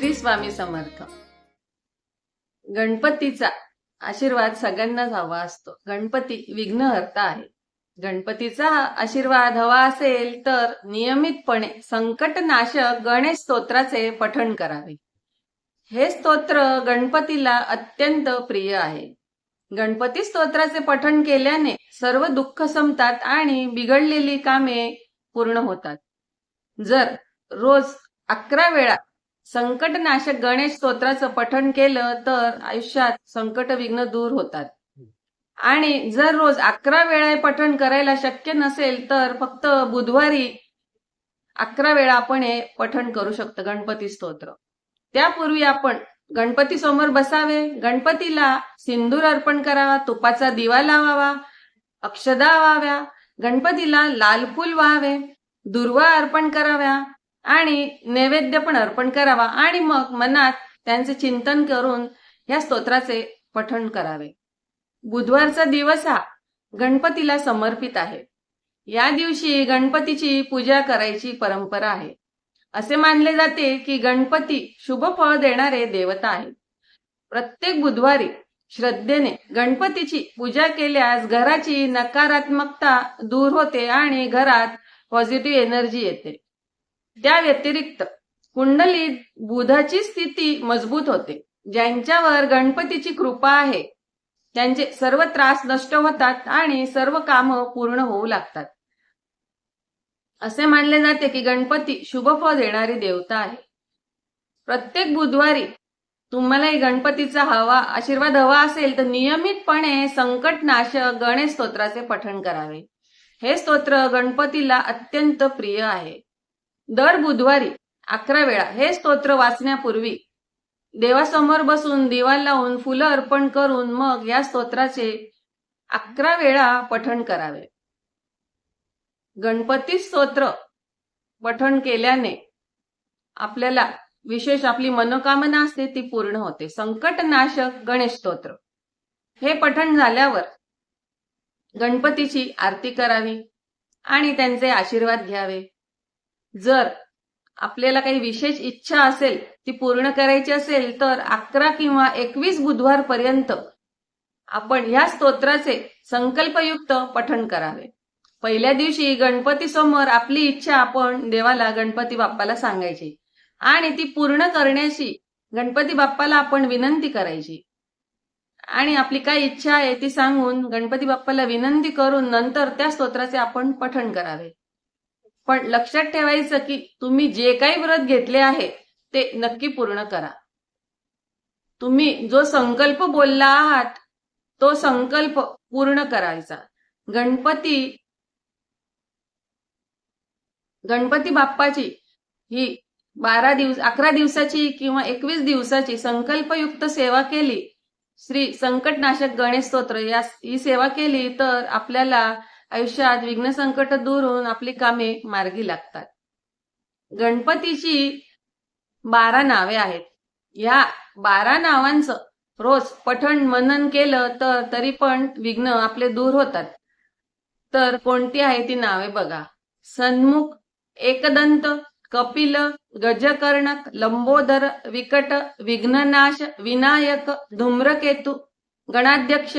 श्री स्वामी समर्थ. गणपतीचा आशीर्वाद सगळ्यांनाच हवा असतो. गणपती विघ्नहर्ता आहे. गणपतीचा आशीर्वाद हवा असेल तर नियमितपणे संकटनाशक गणेश स्तोत्राचे पठण करावे. हे स्तोत्र गणपतीला अत्यंत प्रिय आहे. गणपती स्तोत्राचे पठण केल्याने सर्व दुःख संपतात आणि बिघडलेली कामे पूर्ण होतात. जर रोज अकरा वेळा संकटनाशक गणेश स्तोत्राचं पठण केलं तर आयुष्यात संकट विघ्न दूर होतात. आणि जर रोज अकरा वेळा पठण करायला शक्य नसेल तर फक्त बुधवारी अकरा वेळा आपण हे पठण करू शकतो गणपती स्तोत्र. त्यापूर्वी आपण गणपती समोर बसावे गणपतीला सिंदूर अर्पण करावा तुपाचा दिवा लावावा अक्षदा व्हाव्या गणपतीला लाल फुल व्हावे दुर्वा अर्पण कराव्या आणि नैवेद्य पण अर्पण करावा आणि मग मनात त्यांचे चिंतन करून या स्तोत्राचे पठण करावे. बुधवारचा दिवस हा गणपतीला समर्पित आहे. या दिवशी गणपतीची पूजा करायची परंपरा आहे. असे मानले जाते की गणपती शुभ फळ देणारे देवता आहेत. प्रत्येक बुधवारी श्रद्धेने गणपतीची पूजा केल्यास घराची नकारात्मकता दूर होते आणि घरात पॉझिटिव्ह एनर्जी येते. त्या व्यतिरिक्त कुंडलीत बुधाची स्थिती मजबूत होते. ज्यांच्यावर गणपतीची कृपा आहे त्यांचे सर्व त्रास नष्ट होतात आणि सर्व कामं पूर्ण होऊ लागतात. असे मानले जाते की गणपती शुभफळ देणारी देवता आहे. प्रत्येक बुधवारी तुम्हालाही गणपतीचा हवा आशीर्वाद हवा असेल तर नियमितपणे संकटनाशक गणेश स्तोत्राचे पठण करावे. हे स्तोत्र गणपतीला अत्यंत प्रिय आहे. दर बुधवारी अकरा वेळा हे स्तोत्र वाचण्यापूर्वी देवासमोर बसून दिवा लावून फुलं अर्पण करून मग या स्तोत्राचे अकरा वेळा पठण करावे. गणपती स्तोत्र पठण केल्याने आपल्याला विशेष आपली मनोकामना असते ती पूर्ण होते. संकटनाशक गणेश स्तोत्र. हे पठण झाल्यावर गणपतीची आरती करावी आणि त्यांचे आशीर्वाद घ्यावे. जर आपल्याला काही विशेष इच्छा असेल ती पूर्ण करायची असेल तर अकरा किंवा एकवीस बुधवार पर्यंत आपण ह्या स्तोत्राचे संकल्पयुक्त पठण करावे. पहिल्या दिवशी गणपती समोर आपली इच्छा आपण देवाला गणपती बाप्पाला सांगायची. आणि ती पूर्ण करण्याची गणपती बाप्पाला आपण विनंती करायची. आणि आपली काय इच्छा आहे ती सांगून गणपती बाप्पाला विनंती करून नंतर त्या स्तोत्राचे आपण पठण करावे. पण लक्षात ठेवायचं की तुम्ही जे काही व्रत घेतले आहे ते नक्की पूर्ण करा. तुम्ही जो संकल्प बोलला आहात तो संकल्प पूर्ण करायचा. गणपती गणपती बाप्पाची ही बारा दिवस अकरा दिवसाची किंवा एकवीस दिवसाची संकल्पयुक्त सेवा केली श्री संकटनाशक गणेश स्तोत्र या ही सेवा केली तर आपल्याला आयुष्यात विघ्न संकट दूर होऊन आपली कामे मार्गी लागतात. गणपतीची बारा नावे आहेत. या बारा नावांचं रोज पठण मनन केलं तर तरी पण विघ्न आपले दूर होतात. तर कोणती आहे ती नावे बघा. सन्मुख एकदंत कपिल गजकर्णक लंबोदर विकट विघ्ननाश विनायक धूम्रकेतू गणाध्यक्ष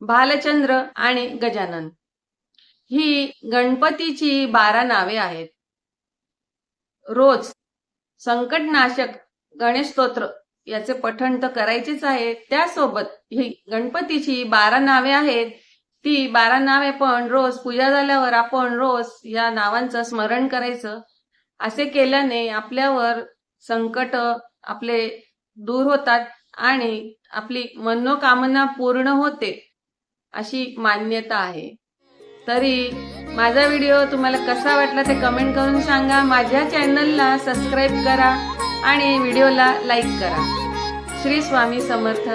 भालचंद्र आणि गजानन. ही गणपतीची बारा नावे आहेत. रोज संकटनाशक गणेश स्तोत्र याचे पठण तर करायचेच आहे. त्यासोबत ही गणपतीची बारा नावे आहेत. ती बारा नावे पण रोज पूजा झाल्यावर आपण रोज या नावांचं स्मरण करायचं. असे केल्याने आपल्यावर संकट आपले दूर होतात आणि आपली मनोकामना पूर्ण होते अशी मान्यता आहे. तरी माझा व्हिडिओ तुम्हाला कसा वाटला ते कमेंट करून सांगा. माझ्या चॅनलला सबस्क्राईब करा आणि व्हिडिओला लाईक करा. श्री स्वामी समर्थ.